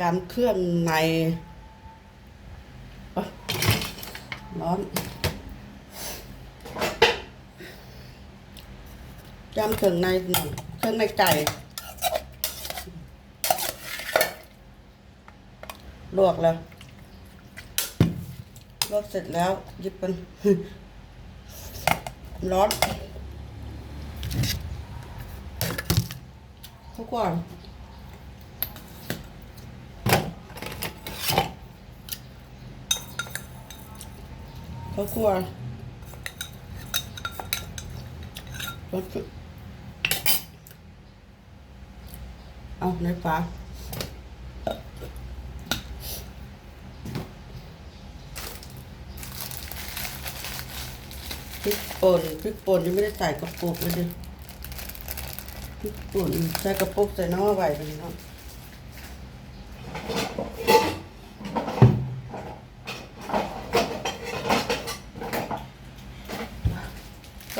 ยำเครื่องในร้อนยำเครื่องในเครื่องในไก่ลวกแล้วลวกเสร็จแล้วหยิบมันร้อนเขาก่อน ขากลัวรถเอาในฟ้าพริกป่นพริกป่นยังไม่ได้ใส่กระปุกเลยดิพริกป่นใส่กระปุกใส่น้ำไว้ไปเนาะ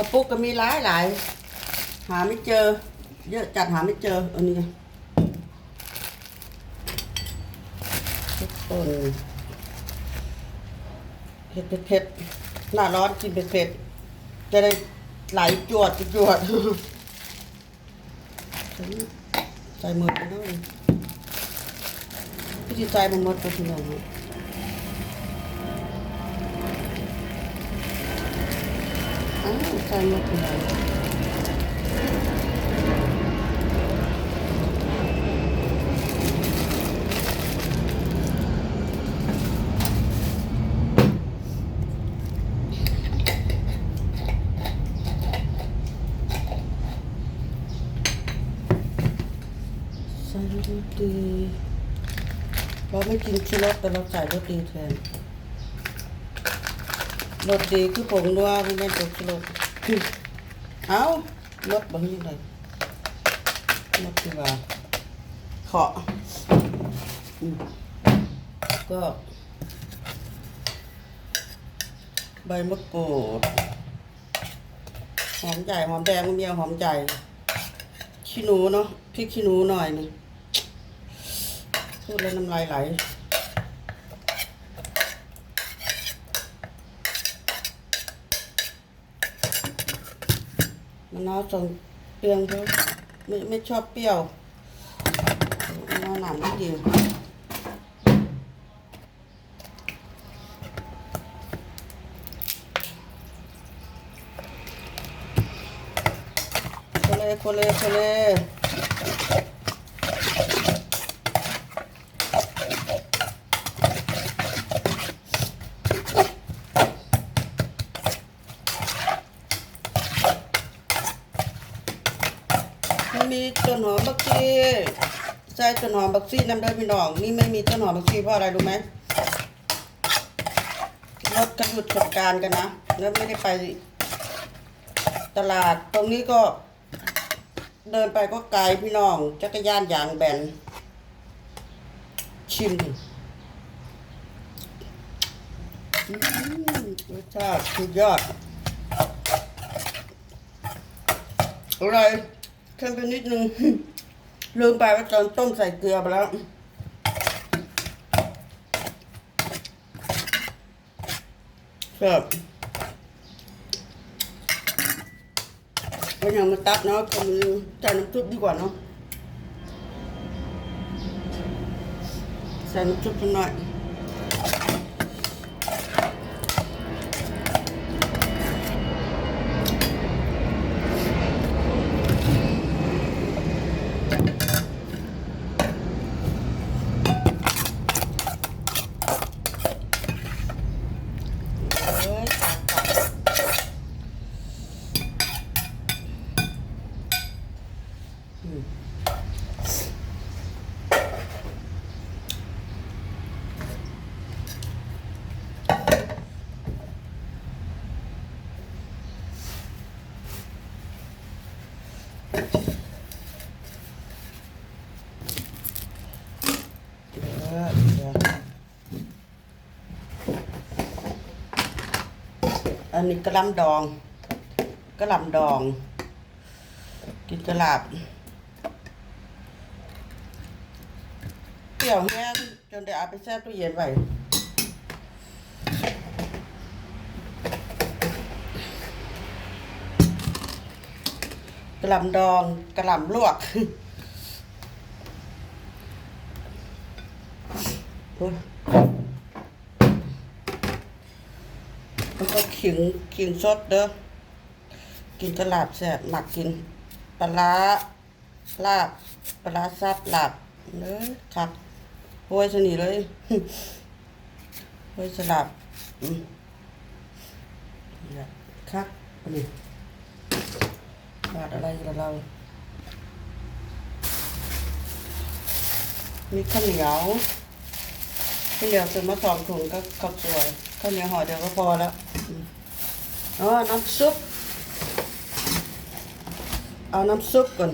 ระปุกก็มีหลายหลายหาไม่เจอ เยอะจัดหาไม่เจออันนี้ไงทุกคนเผ็ดเผ็ดหน้าร้อนกินเผ็ดเผ็ดจะได้ไหลจวดจวดใส่หมดไปด้วยพี่จิตใจมันหมดไปทีเดียวเนา อ้าวใส่หมดเลยใส่โรตีเราไม่กินชูรสแต่เราใส่โรตีแทน รสดีคือผงนัวมันเป็นตัวกิโลเอารสบางอย่างไรรสที่ว่าเคาะก็ ใบมะกรูดหอมใหญ่หอมแดงมะเมียวหอมใหญ่ขี้หนูเนาะพริกขี้หนูหน่อยนึงพูดแล้วน้ำลายไหล มะนาวสองเปรียงเขาไม่ไม่ชอบเปรี้ยวมะนาวหนามไม่ดีโคเลยคเลยคเลยนมีต้นหอมบักซี ใส่ต้นหอมบักซี่น้ำเด้อพี่น้อง นี่ไม่มีต้นหอมบักซี่เพราะอะไรรู้ไหมรถกันหยุดสงการกันนะแล้วไม่ได้ไปตลาดตรงนี้ก็ เดินไปก็ไกลพี่น้อง จักรยานยางแบน ชิมดิอืมรสชาติสุดยอดอร่อยเค็มไปนิดนึง ลืมไปว่าตอนต้มใส่เกลือไปแล้วครับก็ยังมาตักเนาะก็มือใส่น้ำซุปดีกว่าเนาะใส่น้ำซุปสักหน่อย อันนี้กระลำดองกระลำดอง กินกระลาบเปรี้ยวแห้งจนได้เอาไปแช่ตู้เย็นไว้กระลำดองกระลำลวก โอ้ย แล้วก็ขิงขิงสดเด้อ กินกระลาบแซ่บหมักกินปลาร้าลาบปลาร้าซับลาบเด้อครับโห้ยสนิเลยโห้ยสลับอืมนี่แหละครับอันนี้บาดอะไรกับเรา มีข้าวเหนียว ข้าวเหนียวซื้อมาสองถุงก็ข้าวสวยข้าวเหนียวห่อเดียวก็พอแล้วอ๋อน้ำซุป เอาน้ำซุปก่อน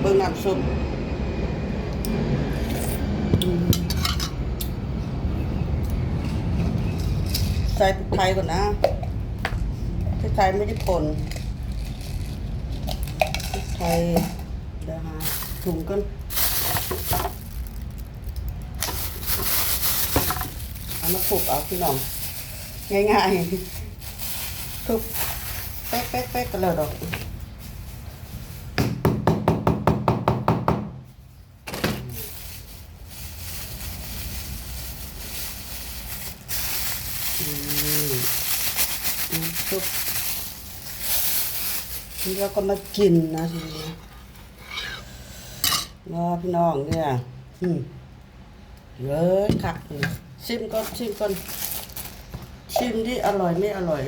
เบิ่งน้ำซุปอืม ใส่พริกไทยก่อนนะพริกไทยไม่ได้ป่นพริกไทยเดี๋ยวหาถุงกันเอามาผูกเอาพี่น้องง่ายๆทุบเป๊ะๆๆกันเลยดอก น้ำซุปนี่เราก็มากินนะทีนี้รอพี่น้องเนี่ยอืมเลยค่ะชิมก่อนชิมก่อนชิมที่อร่อยไม่อร่อย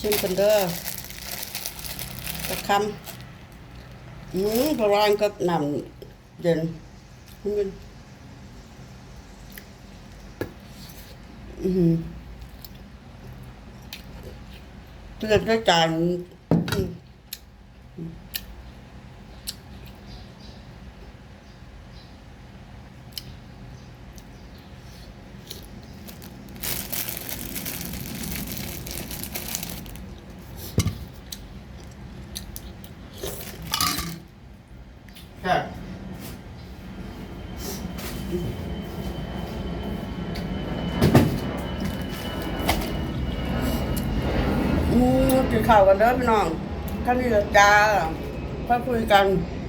ชิมกันเด้อตะคำอืมโบราณกับน้ำเย็นอืม อืม เลือกด้วยจานอืมครับ อืม กินข้าวกันเด้อพี่น้องท่านนี้จ้าค่อยคุยกัน